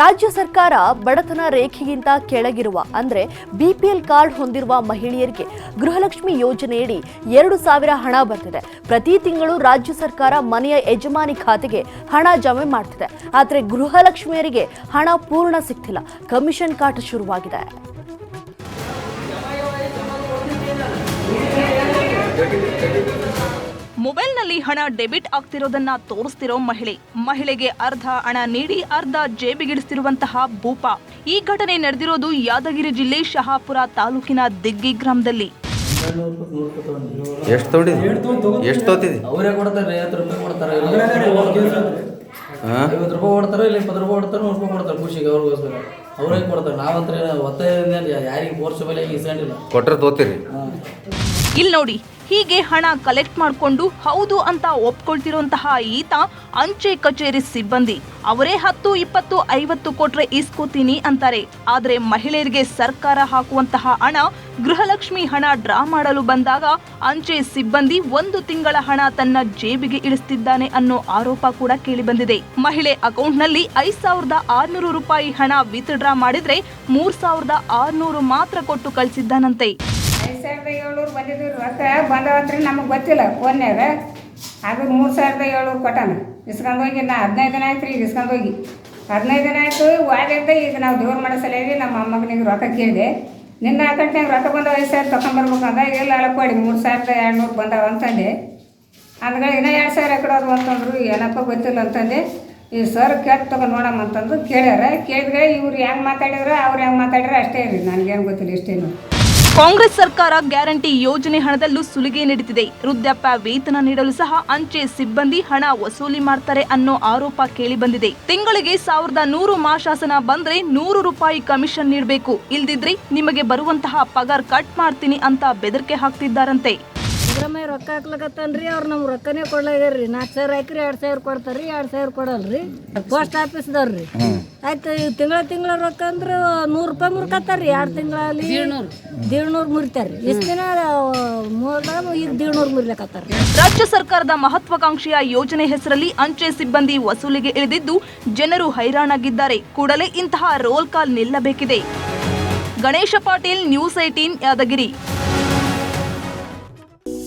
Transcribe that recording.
ರಾಜ್ಯ ಸರ್ಕಾರ ಬಡತನ ರೇಖೆಗಿಂತ ಕೆಳಗಿರುವ, ಅಂದರೆ ಬಿಪಿಎಲ್ ಕಾರ್ಡ್ ಹೊಂದಿರುವ ಮಹಿಳೆಯರಿಗೆ ಗೃಹಲಕ್ಷ್ಮಿ ಯೋಜನೆಯಡಿ ಎರಡು ಸಾವಿರ ಹಣ ಬರ್ತಿದೆ. ಪ್ರತಿ ತಿಂಗಳು ರಾಜ್ಯ ಸರ್ಕಾರ ಮನೆಯ ಯಜಮಾನಿ ಖಾತೆಗೆ ಹಣ ಜಮೆ ಮಾಡ್ತಿದೆ. ಆದರೆ ಗೃಹಲಕ್ಷ್ಮಿಯರಿಗೆ ಹಣ ಪೂರ್ಣ ಸಿಗ್ತಿಲ್ಲ. ಕಮಿಷನ್ ಕಾಟ ಶುರುವಾಗಿದೆ. ಮೊಬೈಲ್ನಲ್ಲಿ ಹಣ ಡೆಬಿಟ್ ಆಗ್ತಿರೋದನ್ನ ತೋರಿಸ್ತಿರೋ ಮಹಿಳೆ. ಮಹಿಳೆಗೆ ಅರ್ಧ ಹಣ ನೀಡಿ ಅರ್ಧ ಜೇಬಿಗಿಡಿಸ್ತಿರುವಂತಹ ಭೂಪ. ಈ ಘಟನೆ ನಡೆದಿರೋದು ಯಾದಗಿರಿ ಜಿಲ್ಲೆ ಶಹಾಪುರ ತಾಲೂಕಿನ ದಿಗ್ಗಿ ಗ್ರಾಮದಲ್ಲಿ. ಎಷ್ಟು ತೊಗೊಂಡಿದ್ದಿ? ಎಷ್ಟು ತೊಗೊತಿದ್ದಿ? ಅವರೇ ಕೊಡ್ತಾರೆ ಐವತ್ತು ರೂಪಾಯಿ ಕೊಡ್ತಾರೆ ಇಲ್ಲ ಹಾಂ? ಐವತ್ತು ರೂಪಾಯಿ ಕೊಡ್ತಾರೆ ಇಲ್ಲ ಇಪ್ಪತ್ತು ರೂಪಾಯಿ ಕೊಡ್ತಾರೆ ನೂರು ರೂಪಾಯಿ ಕೊಡ್ತಾರೆ ಖುಷಿಗೆ ಅವ್ರಿಗೋಸ್ಕರ. ಅವರೇ ಕೊಡ್ತಾರೆ ನಾವಂತ್ರ ಒತ್ತಾಯದಿಂದ ಯಾರಿಗೆ ಫೋರ್ಸ್ ಮೇಲೆ ಇಸ್ಕೊಂಡಿಲ್ಲ ಕೊಟ್ರೆ ತೋತೀರಿ. ಇಲ್ಲಿ ನೋಡಿ ಹೀಗೆ ಹಣ ಕಲೆಕ್ಟ್ ಮಾಡಿಕೊಂಡು ಹೌದು ಅಂತ ಒಪ್ಕೊಳ್ತಿರುವಂತಹ ಈತ ಅಂಚೆ ಕಚೇರಿ ಸಿಬ್ಬಂದಿ. ಅವರೇ ಹತ್ತು, ಇಪ್ಪತ್ತು, ಐವತ್ತು ಕೊಟ್ರೆ ಇಸ್ಕೋತೀನಿ ಅಂತಾರೆ. ಆದ್ರೆ ಮಹಿಳೆಯರಿಗೆ ಸರ್ಕಾರ ಹಾಕುವಂತಹ ಹಣ, ಗೃಹಲಕ್ಷ್ಮಿ ಹಣ ಡ್ರಾ ಮಾಡಲು ಬಂದಾಗ ಅಂಚೆ ಸಿಬ್ಬಂದಿ ಒಂದು ತಿಂಗಳ ಹಣ ತನ್ನ ಜೇಬಿಗೆ ಇಳಿಸ್ತಿದ್ದಾನೆ ಅನ್ನೋ ಆರೋಪ ಕೂಡ ಕೇಳಿಬಂದಿದೆ. ಮಹಿಳೆ ಅಕೌಂಟ್ನಲ್ಲಿ ಐದ್ ಸಾವಿರದ ಆರ್ನೂರು ರೂಪಾಯಿ ಹಣ ವಿತ್ ಡ್ರಾ ಮಾಡಿದ್ರೆ ಮೂರ್ ಸಾವಿರದ ಆರ್ನೂರು ಮಾತ್ರ ಕೊಟ್ಟು ಕಳಿಸಿದ್ದಾನಂತೆ. ಸಾವಿರದ ಏಳ್ನೂರು ಬಂದಿದ್ದು ರೊಕ್ಕ ಬಂದವಂತ್ರಿ ನಮಗೆ ಗೊತ್ತಿಲ್ಲ ಫೋನ್ಯಾಗ ಅದು ಮೂರು ಸಾವಿರದ ಏಳ್ನೂರು ಕೊಟ್ಟಾನ. ಇಸ್ಕೊಂಡು ಹೋಗಿ ನಾ ಹದಿನೈದು ದಿನ ಆಯ್ತು ರೀ ಇಸ್ಕೊಂಡು ಹೋಗಿ. ಹದಿನೈದು ದಿನ ಆಯಿತು ವಾದಿಂದ ಈಗ ನಾವು ದೇವ್ರ ಮಾಡೋ ನಮ್ಮ ಅಮ್ಮಗನಿಗೆ ರೊಕ್ಕ ಕೇಳಿದೆ. ನಿನ್ನ ಅಕೌಂಟ್ನಾಗ ರೊಕ್ಕ ಬಂದ ಐದು ಸಾವಿರ ತೊಗೊಂಬರ್ಬೇಕಂದ ಇಲ್ಲ ಅಳಕೊಡಿ ಮೂರು ಸಾವಿರದ ಎರಡುನೂರು ಬಂದಾವ ಅಂತಂದೆ. ಅಂದ್ಗಳು ಇನ್ನೂ ಎರಡು ಸಾವಿರ ಕೊಡೋದು ಅಂತಂದ್ರು ಏನಪ್ಪ ಗೊತ್ತಿಲ್ಲ ಅಂತಂದೆ. ಈ ಸರ್ ಕೇಳಿ ತಗೊಂಡು ನೋಡಮ್ಮ ಅಂತಂದು ಕೇಳ್ಯಾರ. ಕೇಳಿದ್ರೆ ಇವ್ರು ಹೆಂಗೆ ಮಾತಾಡಿದ್ರೆ, ಅವ್ರು ಹೆಂಗೆ ಮಾತಾಡಿದ್ರೆ ಅಷ್ಟೇ ರೀ, ನನಗೇನು ಗೊತ್ತಿಲ್ಲ ಇಷ್ಟೇನು. ಕಾಂಗ್ರೆಸ್ ಸರ್ಕಾರ ಗ್ಯಾರಂಟಿ ಯೋಜನೆ ಹಣದಲ್ಲೂ ಸುಲಿಗೆ ನಡೀತಿದೆ ವೃದ್ಧಾಪ್ಯ ವೇತನ ನೀಡಲು ಸಹ ಅಂಚೆ ಸಿಬ್ಬಂದಿ ಹಣ ವಸೂಲಿ ಮಾಡ್ತಾರೆ ಅನ್ನೋ ಆರೋಪ ಕೇಳಿ ಬಂದಿದೆ ತಿಂಗಳಿಗೆ ಸಾವಿರದ ನೂರು ಮಾಶಾಸನ ಬಂದ್ರೆ ನೂರು ರೂಪಾಯಿ ಕಮಿಷನ್ ನೀಡಬೇಕು. ಇಲ್ದಿದ್ರೆ ನಿಮಗೆ ಬರುವಂತಹ ಪಗಾರ್ ಕಟ್ ಮಾಡ್ತೀನಿ ಅಂತ ಬೆದರಿಕೆ ಹಾಕ್ತಿದ್ದಾರಂತೆ. ಸಿದ್ದರಾಮಯ್ಯ ರೊಕ್ಕ ಹಾಕ್ಲಕತ್ತಾನ್ರಿ ಅವ್ರು ನಮ್ಗೆ ರೊಕ್ಕನೇ ಕೊಡ್ಲಾಗ್ಯಾರ್ರಿ. ನಾಲ್ಕು ಸಾವಿರ ಹಾಕ್ರಿ ಎರಡು ಸಾವಿರ ಕೊಡ್ತಾರ್ರಿ ಎರಡು ಸಾವಿರ ಕೊಡಲ್ರಿ. ಪೋಸ್ಟ್ ಆಫೀಸ್ದವ್ರಿ ಆಯ್ತು ಈ ತಿಂಗಳ ತಿಂಗಳ ರೊಕ್ಕ ಅಂದ್ರೆ ನೂರು ರೂಪಾಯಿ ಮುರ್ಕತ್ತಾರ್ರಿ. ಎರಡು ತಿಂಗಳಲ್ಲಿ ದೀಡ್ನೂರು. ಮುರಿತಾರ್ರಿ. ಇಷ್ಟು ದಿನ ಮೂರ್ದಾಗ ಈಗ ದೇಡ್ನೂರು ಮುರಿಲಕತ್ತಾರ ರಾಜ್ಯ ಸರ್ಕಾರದ ಮಹತ್ವಾಕಾಂಕ್ಷೆಯ ಯೋಜನೆ ಹೆಸರಲ್ಲಿ ಅಂಚೆ ಸಿಬ್ಬಂದಿ ವಸೂಲಿಗೆ ಇಳಿದಿದ್ದು ಜನರು ಹೈರಾಣಾಗಿದ್ದಾರೆ. ಕೂಡಲೇ ಇಂತಹ roll call ನಿಲ್ಲಬೇಕಿದೆ. Ganesha Patil news eighteen Yadgiri.